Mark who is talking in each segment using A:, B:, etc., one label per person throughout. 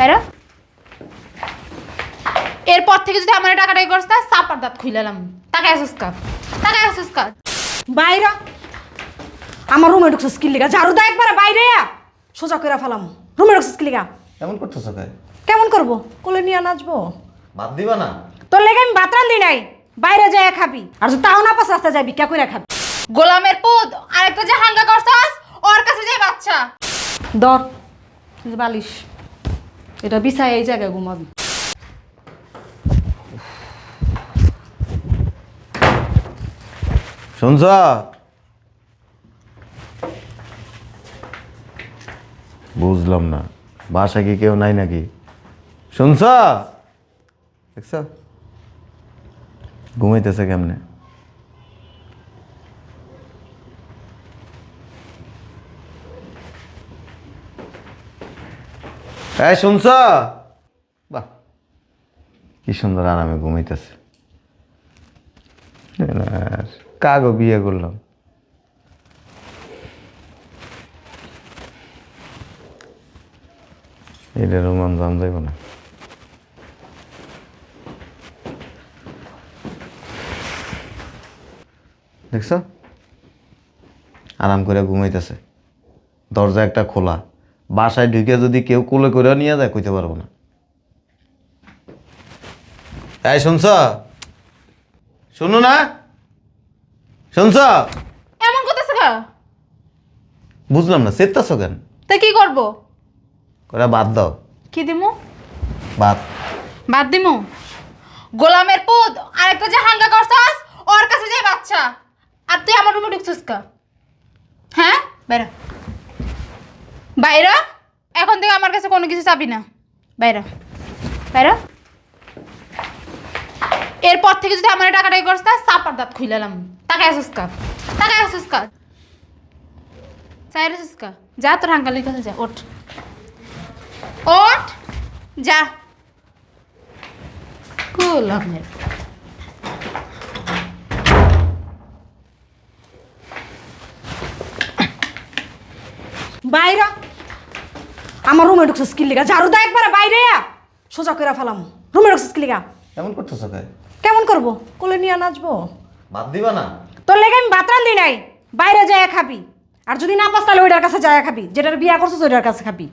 A: বাইরা এরপর থেকে যদি আমার টাকাটাই করছ না চাপার দাঁত খুইলাম টাকা আসুস কা টাকা আসুস কা
B: বাইরা আমার রুমে ঢুকছিস কি লিগা? ঝাড়ু দা একবার বাইরে আ। সোজা করে ফেলাম। রুমে ঢুকছিস কি লিগা?
C: এমন করতেছো কে
B: কেমন করব? কোলে নিয়ে নাচবো?
C: বাদ দিবা না?
B: তোর লেগে আমি ভাত রান্ধি নাই। বাইরে যায় খাবি। আর যদি তাও না পাস রাস্তা যাবি। কে করে খাবি?
A: গোলামের পুত আরেকটা যে হাঙ্গা করছস ওর কাছে যাই বাচ্চা।
B: দর বালিশ। এটা বিছায় এই জায়গায় ঘুমাবি।
C: শুনছ? বুঝলাম না। বাসা কি কেউ নাই নাকি? শুনছ? দেখছ? ঘুমাইতেছে কেমনে? এই, শুনছ? বাহ। কি সুন্দর আরামে ঘুমাইতেছে। কাগো বিয়ে করলাম। এটা রোমান জাম যাইব না। দেখছ? আরাম করে ঘুমাইতেছে। দরজা একটা খোলা। বাসায় ঢুকে যদি কেউ কোলে করে নিয়ে যায় কইতে পারব না। তাই শুনছ? শুনো না? শুনছ?
A: এমন করতেছ কা
C: বুঝলাম না চেতাছ কেন?
A: তা কি করব?
C: করে বাদ দাও।
A: কি দিমু?
C: বাদ।
A: বাদ দিমু? গোলামের পুত আরেকটা যে হাঙ্গা করছস ওর কাছে যাই বাচ্চা। আর তুই আমার রুমে ঢুকছিস কা? হ্যাঁ? বাইরা বাইরা, এখন থেকে আমার কাছে কোনো কিছু চাবি না। বাইরা বাইরা। এরপর থেকে যদি আমার টাকাটাই করছ না চাপার দাঁত খুইলাম টাকা আসুস কা টাকা আসুস কা চাই আসুস কা যা, তোর হাঙ্গালির কাছে যা, ওঠ। ওঠ, যা। গোলামের
B: বাইরা আমার রুমে ঢুকছিস কি লিগা। ঝাড়ু দা একবার বাইরে আ। সোজা করে ফেলাম। রুমে ঢুকছিস কি লিগা।
C: এমন করতেছ কে
B: কেমন করব? কোলে নিয়ে নাচবো।
C: বাদ দিবা না?
B: তোর লেগে আমি ভাত রান্ধি নাই। বাইরে যায় খাবি। আর যদি না পাস তাহলে ওইটার কাছে যায় খাবি। যেটার বিয়া করছিস ওইটার কাছে খাবি।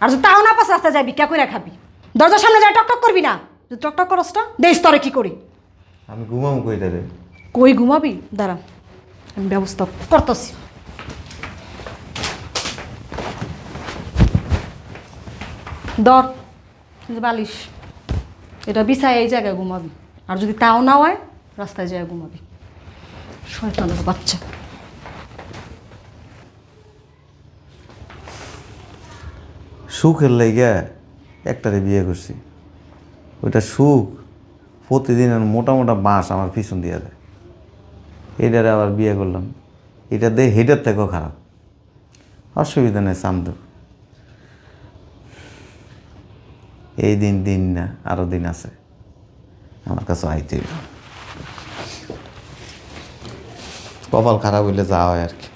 B: আর যদি তাও না পাস রাস্তা যাবি কে করে খাবি? দরজার সামনে যায় টকটক করবি না? যদি টকটক করস না দেশ তরে কি করি।
C: আমি ঘুমাবো কই রে
B: কই ঘুমাবি? দাঁড়া আমি ব্যবস্থা করতেছি। দর বালিশ, এটা বিছায় এই জায়গায় ঘুমাবি। আর যদি তাও না হয়, রাস্তায় যায় ঘুমাবি। শয়তানের বাচ্চা।
C: সুখের লাইগা একটারে বিয়ে করছি। ওইটা সুখ প্রতিদিন মোটা মোটা বাঁশ আমার পিছন দিয়ে দেয়। এটারে আবার বিয়ে করলাম। এটা দে হেডের থেকেও খারাপ। অসুবিধা নেই সামদু এই দিন দিন না আরও দিন আছে। আমার কাছে আইতে। কপাল খারাপ হইলে যা হয় আর কি।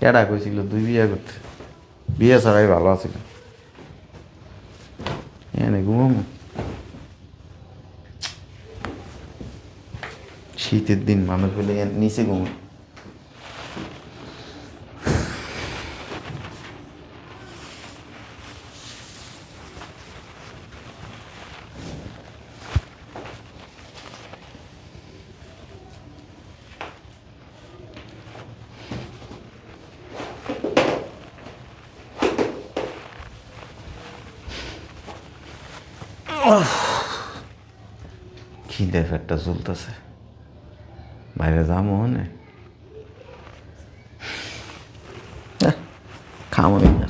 C: কেডা কইছিল, দুই বিয়ে করতে? বিয়ে ছাড়াই ভালো আছিল। এনে ঘুমাবো শীতের দিন মানুষ বলে নিচে ঘুমো। খিদে ফেটটা চলতেছে? বাইরে যাব মনে? খামই না।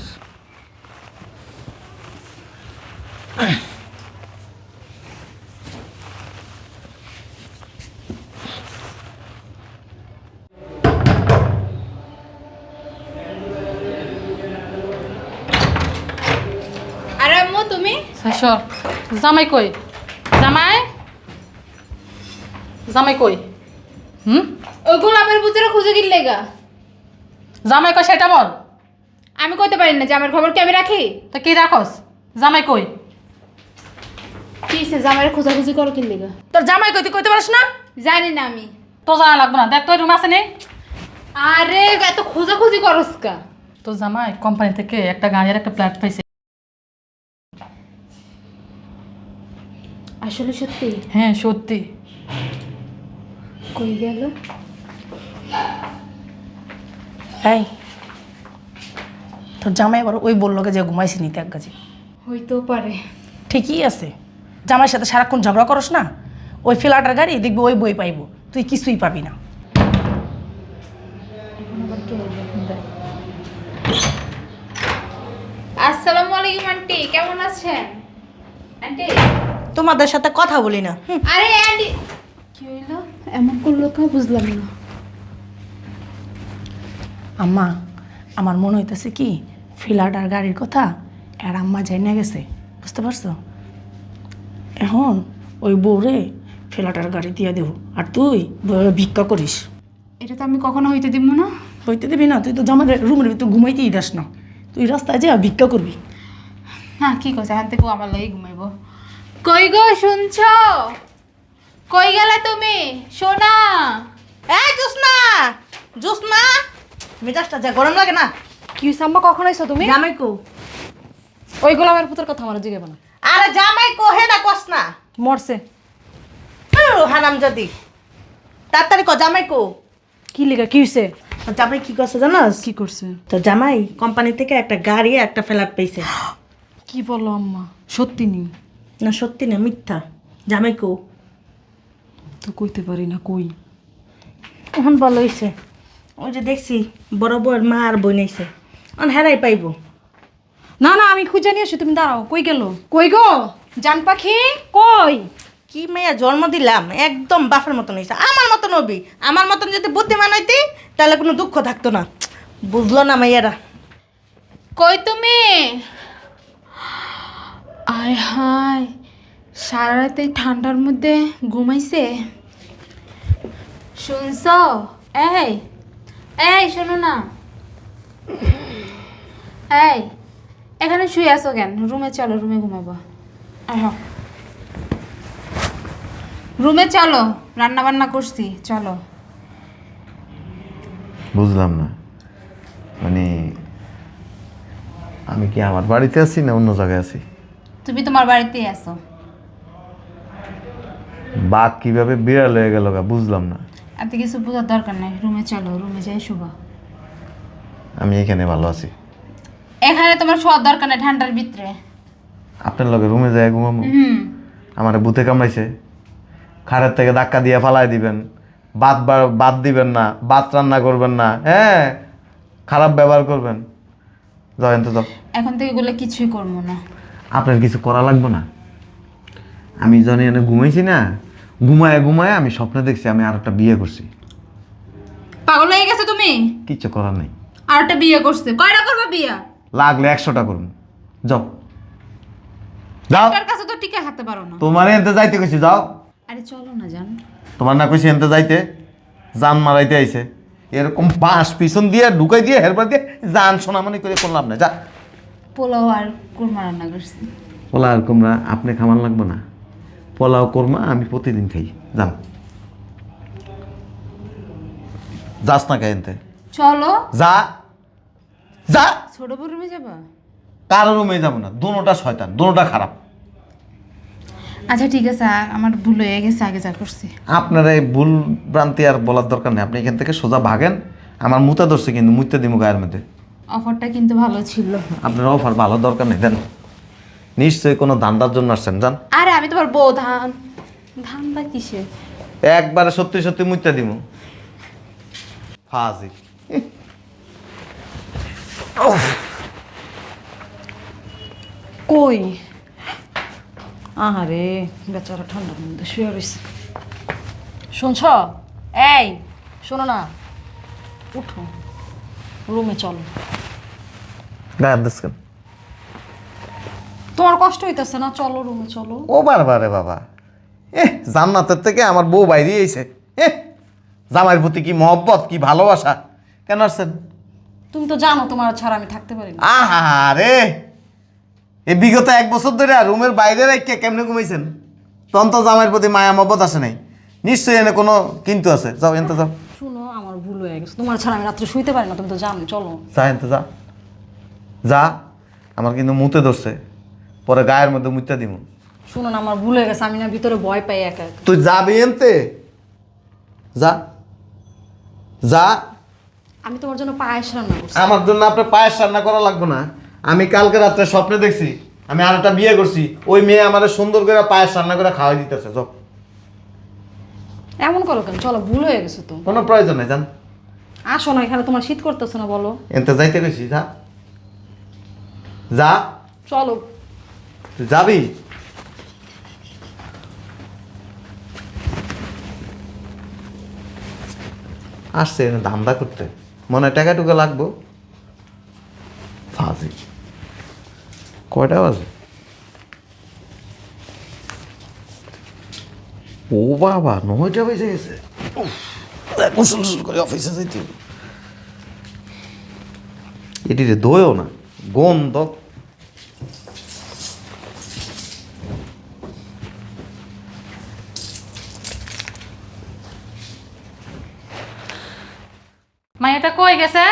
A: তুমি?
D: জামাই কই? জামাই? জামাই কই? হুম?
A: ওই গোলাপের পুজোর খুঁজে গিল লেগা
D: জামাই কই সেটা বল।
A: আমি কইতে পারি না জামাইয়ের খবর কি আমি রাখি?
D: তো কি রাখস? জামাই কই?
A: কি সে জামাইয়ের খোঁজাখুঁজি করো কি লেগা
D: তোর জামাই কই তুই কইতে পারিস না?
A: জানি না আমি।
D: তো জানা লাগবে না দেখ তোর রুম আছে নি।
A: আরে এত খোঁজাখুঁজি করস কা
D: তোর জামাই কোম্পানি থেকে একটা গাড়ির একটা প্ল্যাট পাইছে।
A: আসলে সত্যি?
D: হ্যাঁ সত্যি।
A: কই গেল?
E: এই তোর জামাই আবার ওই বলল যে ঘুমাইছি নিতে এক গাছে
A: হইতেও পারে।
E: ঠিকই আছে। জামাইয়ের সাথে সারাক্ষণ ঝগড়া করস না ওই ফ্ল্যাটের গাড়ি দেখবি ওই বই পাইবো তুই কিছুই পাবি না।
A: আসসালামু আলাইকুম আন্টি। কেমন আছেন? আন্টি?
E: তোমাদের সাথে কথা বলি না। হুম।
A: আরে আন্টি কি হইল? এমন করল কা বুঝলাম না।
E: আম্মা আমার মনে হইতেছে কি ফ্ল্যাট আর গাড়ির কথা আর আম্মা যাই না গেছে বুঝতে পারছ? এখন ওই বউরে ফ্ল্যাট আর গাড়ি দিয়ে দেবো আর তুই বউরে ভিক্ষা করিস।
A: এটা তো আমি কখনো হইতে দিব না।
E: হইতে দিবি না তুই তো জামাই রুমের ভিতর ঘুমাইতেই দাস না। তুই রাস্তায় যা ভিক্ষা করবি।
A: হ্যাঁ কি করছে এখান থেকে আমার লাগি ঘুমাইবো। কই গো শুনছ? কই গেলে তুমি? সোনা?
E: এই জোসনা জোসনা মেজাজটা যা গরম লাগে না।
B: কি আম্মা কখন আইছো তুমি?
E: জামাই কো
B: ওই গোলামের পুতের কথা আমার জিগাবে না।
E: আরে জামাই কো হে না কস না।
B: মরছে।
E: হারাম যদি তাড়াতাড়ি ক জামাই কো
B: কি লিগা কি
E: তোর জামাই কি করছে জানাস?
B: কি করছে?
E: তো জামাই কোম্পানি থেকে একটা গাড়ি একটা ফ্ল্যাট পেয়েছে
B: কি বলল আম্মা সত্যি নি।
E: না সত্যি না মিথ্যা? জামাই কো।
B: তো কইতে পারি না কই?
E: ওখান বলো হইছে। ওই যে দেখছি বড় বউয়ের মা আর বই নাইছে অন হেরাই পাইবো।
B: না না আমি খুঁজে নিয়ে আসি তুমি দাঁড়াও কই গেল? কই গো? জান পাখি কই?
E: কি মেয়া জন্ম দিলাম? একদম বাপের মতন হয়েছে আমার মতন হবি। আমার মতন যদি বুদ্ধিমান হইতি তাহলে কোনো দুঃখ থাকতো না। বুঝলো না মাইয়ারা।
A: কই তুমি? আয় হায় সারা রাত ঠান্ডার মধ্যে ঘুমাইছে। শুনছ? এই এই, শোনো না। এই, এখানে শুয়ে আছো কেন? রুমে চলো, রুমে ঘুমাবো। রুমে চলো রান্না বান্না করছি, চলো।
C: বুঝলাম না। মানে আমি কি আমার বাড়িতে আছি না অন্য জায়গায় আছি?
A: তুমি তোমার বাড়িতেই আসো
C: বাঘ কীভাবে বিড়াল হয়ে গেল বুঝলাম না।
A: এত কিছু বোঝার দরকার নেই। রুমে চলো রুমে যাই শুভা
C: আমি এখানে ভালো আছি।
A: এখানে তোমার শোয়ার দরকার নেই ঠান্ডার ভিতরে।
C: আপনার লগে রুমে যায় ঘুমাবো
A: হুম।
C: আমার বুথে কামড়াইছে। খাড়ের থেকে ধাক্কা দিয়ে ফালাই দিবেন। বাদ বাদ দিবেন না ভাত রান্না করবেন না হ্যাঁ? খারাপ ব্যবহার করবেন। যাবেন তো যাও।
A: এখন থেকে এগুলো কিছুই করব না।
C: আপনার কিছু করা লাগবে না। আমি জানি এনে ঘুমাইছি না। ঘুমায় ঘুমায় আমি স্বপ্নে দেখছি আমি আর একটা বিয়ে করছি।
A: পাগল হয়ে গেছে তুমি?
C: কিচ্ছু করার নেই।
A: আর একটা বিয়ে করছে। কয়টা করবে বিয়ে?
C: লাগলে একশোটা করুন। যাও। যাও।
A: তার কাছে তো টিকে থাকতে পারো না।
C: তোমার এনতে যাইতে কইছি যাও।
A: আরে চলো না জান।
C: তোমার না কইছি এনতে যাইতে। জান মারাইতে আইছে। এরকম বাঁশ পিছন দিয়ে ঢুকাই দিয়ে হেরবার দিয়ে জান সোনামনি করে করলাম না যা।
A: পোলাও আর কুরমা রান্না করছি।
C: পোলা আর কুমড়া আপনি খামান লাগবে না। পোলাও কোরমা আমি প্রতিদিন খাই। যান। যাস না এনতে?
A: চলো।
C: যা। যা।
A: ছোট বউ রুমে যাবা?
C: কারও রুমে যাব না। দোনোটা শয়তান দোনোটা খারাপ।
A: আচ্ছা ঠিক আছে। আ- আমার ভুল হয়ে গেছে আগে যা করছি।
C: আপনার এই ভুল ভ্রান্তি আর বলার দরকার নেই। আপনি এখান থেকে সোজা ভাগেন। আমার মুতা ধরছে কিন্তু মুইতে দিব গায়ের মধ্যে।
A: অফারটা কিন্তু ভালো ছিল।
C: আপনার অফার ভালো দরকার নেই দেন। নিশ্চয়ই কোনো ধান্দার জন্য আসছেন জান
A: আরে আমি তোমার বউ ধান। ধান বা কিসে
C: একবারে সত্যি সত্যি মুইতে দিব ফাজি
B: কই? আহারে বেচারা ঠান্ডার মধ্যে শুয়ে রয়েছে শুনছ? এই শোনো না। উঠো। রুমে চলো।
C: গায়ের দিচ্ছেন
B: তোমার কষ্ট হইতেছে না? চলো রুমে চলো।
C: ও বারবারে বাবা। এ জান্নাতের থেকে আমার বউ বাইরে এসে এ জামাইয়ের প্রতি কি মহব্বত কি ভালোবাসা? কেন আসছেন?
B: তুমি তো জানো তোমার ছাড়া আমি থাকতে পারি না।
C: আহা রে এই বিগত এক বছর ধরে রুমের বাইরে রেখে কেমনে ঘুমাইছেন? তখন তো জামাইয়ের প্রতি মায়া মবত আসে নাই। নিশ্চয়ই এনে কোনো কিন্তু আছে। যাও এনতে যাও।
B: আমার ভুল হয়ে গেছে। তোমার ছাড়া আমি রাত্রে শুইতে পারি না তুমি তো জানো চলো।
C: যা এনতে যা। যা আমার কিন্তু মুতে ধরছে। পরে গায়ের মধ্যে মুইতা দিব
B: শুনো না আমার ভুল হয়ে গেছে আমি না ভিতরে ভয় পাই একা একা।
C: তুই যাবি এনতে? যা। যা।
B: আমি তোমার জন্য পায়েস রান্না করছি।
C: আমার জন্য আপনার পায়েস রান্না করা লাগবে না। আমি কালকে রাত্রে স্বপ্নে দেখছি আমি আর একটা বিয়ে করছি ওই মেয়ে আমার সুন্দর করে পায়েস রান্না করে খাওয়াই দিতেছে যাও।
B: এমন করো কেন? চলো ভুল হয়ে গেছে তো।
C: কোনো প্রয়োজন নেই জান
B: আসো না এখানে তোমার শীত করতেছো না বলো।
C: এনতে যাইতে গেছি যা। যা।
B: চলো।
C: তুই যাবি? আসছে ধান্দা করতে। মনে হয় টাকা টুকা লাগবো। ফাজি কয়টা বাজে? ও বাবা নয়টা বেজে গেছে উফ, গোসল টোসল করে অফিসে যাইতে হবে। এটি রে দইও না গন্ধ
D: মাইয়াটা কই গেছে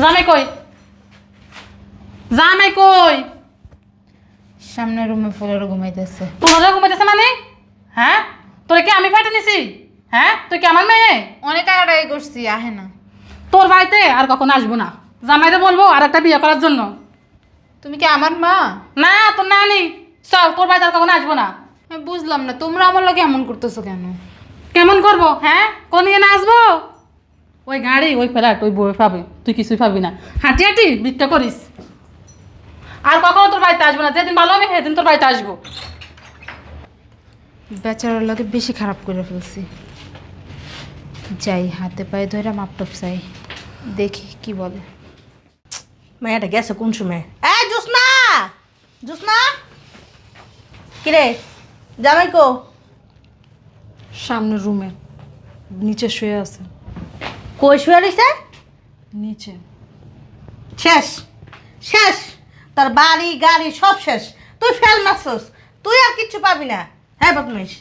D: জামাই কই জামাই কই
A: সামনের রুমে ফুলের ঘুমাইতেছে।
D: তোমাদের ঘুমাইতেছে মানে? হ্যাঁ? তোরে কি আমি ফাটে নিছি? হ্যাঁ? তুই কি আমার মেয়ে?
A: অনেক টাকাটাই করছি আহে না।
D: তোর বাড়িতে আর কখনো আসব না। জামাইরে বলব আর একটা বিয়ে করার জন্য।
A: তুমি কি আমার মা?
D: না তোর না নানি। চল তোর বাড়িতে আর কখনো আসব না।
A: আমি বুঝলাম না তোমরা আমার লাগে এমন করতেছো কেন?
D: কেমন করব? হ্যাঁ? কোন না আসব? ওই গাড়ি ওই ফ্ল্যাট ওই বই পাবে। তুই কিছুই পাবি না। হাঁটি হাঁটি ভিক্ষা করিস। আর কখনো তোর বাড়িতে আসব না। যেদিন ভালো হবে সেদিন তোর বাড়িতে আসব।
A: বেচারার লাগে বেশি খারাপ করে ফেলছি। যাই হাতে পায়ে ধরে মাপটপ চাই। দেখি কি বলে।
E: মেয়েটা গেছে কোন সময়? এই জোসনা জোসনা কিরে? জামাই কো?
B: সামনের রুমে। নিচে শুয়ে আছে।
E: কই শুয়ে রইছে?
B: নিচে।
E: শেষ। শেষ। তোর বাড়ি গাড়ি সব শেষ। তুই ফেল মারছস। তুই আর কিচ্ছু পাবি না। হ্যাঁ বদমাইশ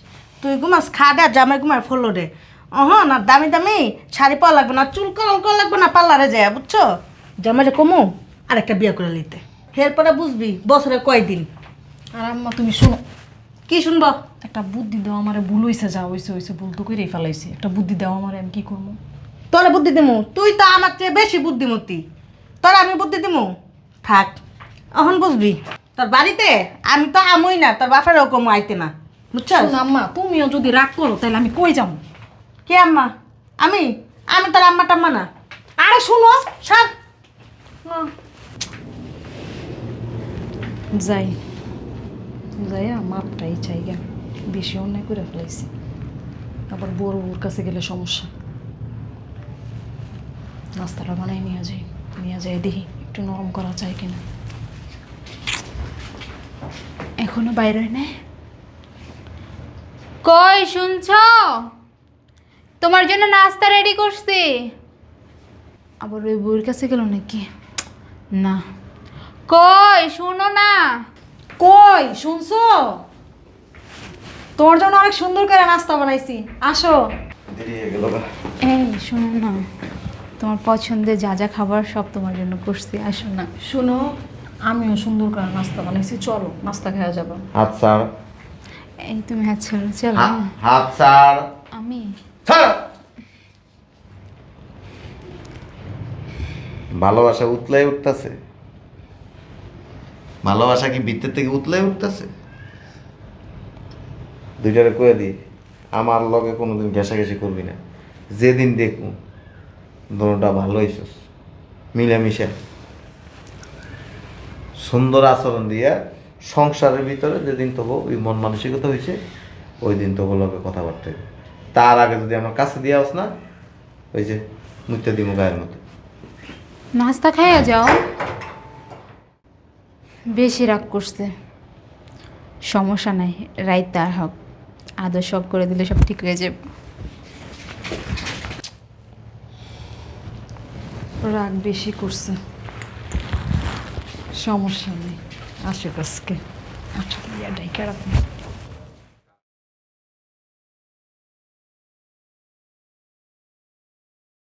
E: তুই ঘুমাস খাডে আর জামাই ঘুমায় ফলো রে অহ না দামি দামি শাড়ি পাওয়া লাগবে না চুল কলম করা লাগবে না পার্লারে যায় বুঝছ? জামাইরে কমু আর একটা বিয়ে করে নিতে। এরপরে বুঝবি বছরে কয়দিন।
B: আর আম্মা তুমি শোনো
E: কি শুনব?
B: একটা বুদ্ধি দাও আমারে ভুল হইছে যা হইছে হইছে ভুল তো করেই ফেলাইছি। একটা বুদ্ধি দাও আমারে আমি কি করব?
E: তোরে বুদ্ধি দিমু। তুই তো আমার চেয়ে বেশি বুদ্ধিমতী। তোর আমি বুদ্ধি দিমু। থাক। এখন বুঝবি? তোর বাড়িতে? আমি তো আমই না তোর বাপেরও কম আইতে না। বুঝছ
B: আম্মা তুমিও যদি রাগ করো তাহলে আমি কই যাব?
E: কে আম্মা? আমি? আমি তোর আম্মা টাম্মা না।
B: আরে শুনো
E: সব।
B: যাই। যাই মাপটাই চাই গা বেশি অন্যায় করে ফেলাইছি। আবার বড় ওর কাছে গেলে সমস্যা। নাস্তাটা বানাই নিয়ে যাই নিয়ে যাই দেখি একটু নরম করা যায় কিনা।
A: এখনও বাইরে হয় নাই? কই শুনছ? তোমার জন্য নাস্তা রেডি করছি। আবার ওই বউয়ের কাছে গেল নাকি? না। কই? শুনো না।
B: কই? শুনছো? তোর জন্য অনেক সুন্দর করে নাস্তা বানাইছি। আসো।
C: দেরি হয়ে গেল
A: এই শোনো না। তোমার পছন্দের যা যা খাবার সব তোমার জন্য করছি। আসো না।
B: শুনো আমিও সুন্দর করে নাস্তা বানাইছি চলো নাস্তা খাওয়া যাব।
C: হাত ছাড়।
A: এই তুমি হাত ছাড়ো চলো।
C: হাত ছাড়।
A: আমি।
C: ছাড়! ভালোবাসা উতলাই উঠতেছে। ভালোবাসা কি ভিতর থেকে উতলাই উঠতেছে? দুইটারে কয়ে দি আমার লগে কোনোদিন ঘেঁষাঘেঁষি করবি না। যেদিন দেখুন দোনোটা ভালো হইছস। মিলামিশা। সুন্দর আচরণ দিয়া সংসারের ভিতরে যেদিন তবু ওই মন মানসিকতা হয়েছে ওই দিন তবু লগে কথাবার্তা তার আগে যদি আমার কাছে দিয়ে আস না, ওই যে মুখটা দিব গায়ের মতো।
A: নাস্তা খাইয়া যাও। বেশি রাগ করছে। সমস্যা নাই, রাইত তার হক। আদর সব করে দিলে সব ঠিক হয়ে যাবে।
B: রাগ বেশি করছে। সমস্যা নেই। আসুক আজকে। আচ্ছা ইয়াটাই খারাপ